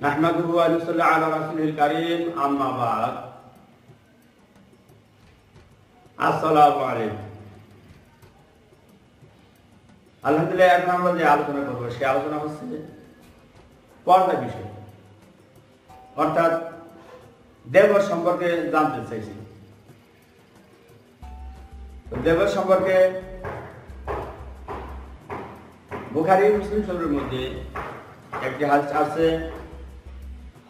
نحمده ونصلي على رسوله الكريم أما بعد السلام عليكم আলহামদুলিল্লাহ এখন আমরা যে আলোচনা করবো সে আলোচনা হচ্ছে পর্দা বিষয় অর্থাৎ দেবর সম্পর্কে জানতে চাইছি তো দেবর সম্পর্কে বুখারি মুসলিম শরীরের মধ্যে একটি হাদিস আছে,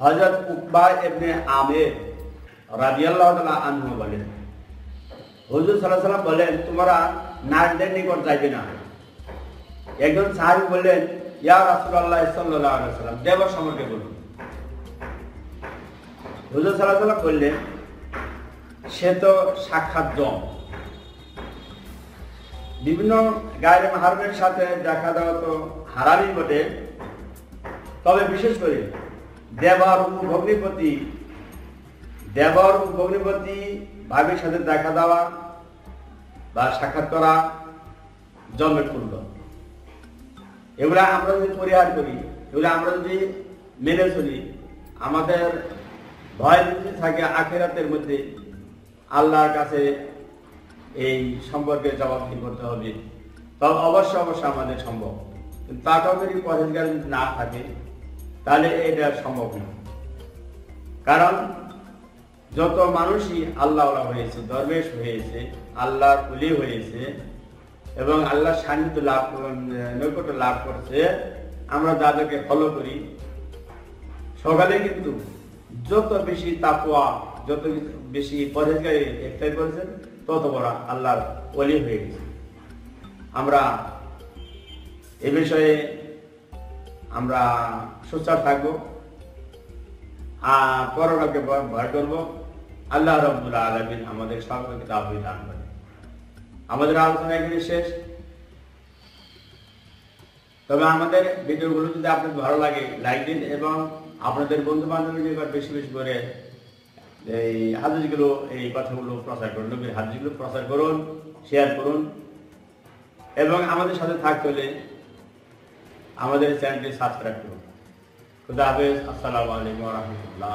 হযরত উকবা ইবনে আমির রাদিয়াল্লাহু তাআলা আনহু বলেন। হুজুর আলাইহি সাল্লাম বলেন, তোমরা নারীদের নিকট যাইবে না। একজন সাহাবী বললেন, ইয়া রাসূলুল্লাহ সাল্লাল্লাহু আলাইহি সাল্লাম দেব সম্পর্কে বলুন। হুজুর আলাইহি সাল্লাম বললেন, সে তো সাক্ষাৎ জম। বিভিন্ন গায়ের মাহারমের সাথে দেখা দেওয়া তো হারামই বটে। তবে বিশেষ করে দেবর ভগ্নিপতি দেবর ভগ্নিপতি ভাবির সাথে দেখা দেওয়া বা সাক্ষাৎ করা জন্মের পূর্ণ এগুলা আমরা যদি পরিহার করি, এগুলো আমরা যদি মেনে চলি, আমাদের ভয় যদি থাকে আখেরাতের মধ্যে, আল্লাহর কাছে এই সম্পর্কে জবাবদি করতে হবে। তবে অবশ্য অবশ্য আমাদের সম্ভব। তাটাও যদি পরেজগার যদি না থাকে, তাহলে এটা সম্ভব না। কারণ যত মানুষই আল্লাহ হয়েছে দরবেশ হয়েছে, আল্লাহর কুলি হয়েছে, এবং আল্লাহ সান্নিধ্য লাভ নৈকট্য লাভ করছে, আমরা যাদেরকে ফলো করি। সকালে কিন্তু যত বেশি তাপোয়া যত বেশি পরেজগারি একটাই করেছেন তত বড় আল্লাহর অলি হয়ে গেছে। আমরা এ বিষয়ে আমরা সোচ্চার থাকব আর পরকালকে ভয় করব। আল্লাহ রব্বুল্লাহ আলমিন আমাদের সকলকে তাবি দান করে আমাদের আলোচনা এখানে শেষ। তবে আমাদের ভিডিওগুলো যদি আপনাদের ভালো লাগে, লাইক দিন এবং আপনাদের বন্ধু বান্ধবের নিকট বেশি বেশি করে এই হাদিসগুলো, এই কথাগুলো প্রচার করুন, নবীর হাদিসগুলো প্রচার করুন শেয়ার করুন। এবং আমাদের সাথে থাকতে হলে আমাদের চ্যানেলটি সাবস্ক্রাইব করুন। খুদা হাফেজ, আসসালামু আলাইকুম রহমতুল্লাহ